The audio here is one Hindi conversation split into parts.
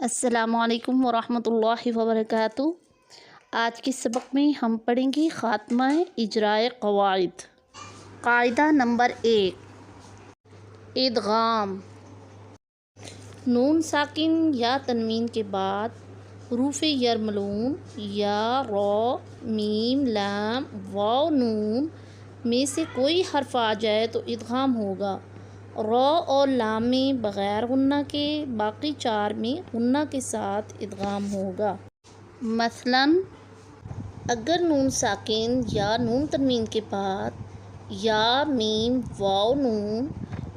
असलकम वरहमतुल्लाहि वबरकatuh आज के सबक में हम पढ़ेंगे ख़ात्मा इजराए कवायद। कायदा नंबर एक, इदगाम। नून साकिन या तनवीन के बाद हरूफ यरमलून या रो, मीम, लाम, वाव, नून में से कोई हर्फ आ जाए तो इदगाम होगा। रो और लाम में बग़ैर गुन्ना के बाकी चार में गुन्ना के साथ इदगाम होगा। मसलन, अगर नून साकिन या नून तनवीन के बाद या, मीम, वाव, नून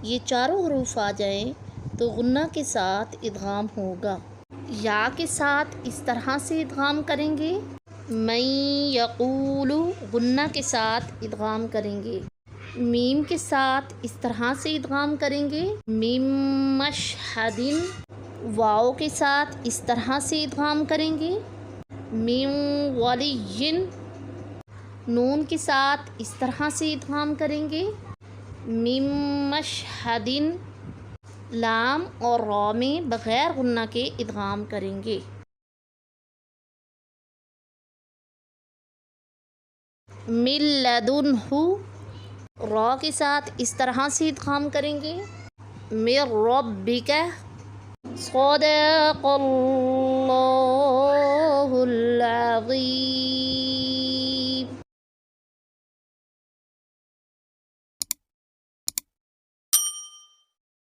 ये चारों हरूफ आ जाएँ तो गुन्ना के साथ इदगाम होगा। या के साथ इस तरह से इदगाम करेंगे? मई यकूलू गुन्ना के साथ इदगाम करेंगे। मीम के साथ इस तरह से इदगाम करेंगे। मीम मशहदिन वाओ के साथ इस तरह से इदगाम करेंगे। मीम वलियन नून के साथ इस तरह से इदगाम करेंगे। मीम मशहदिन लाम और रॉ में बग़ैर गुन्ना के इदगाम करेंगे। मिल्लदुनहु रॉ के साथ इस तरह से काम करेंगे। मे रब बी सौद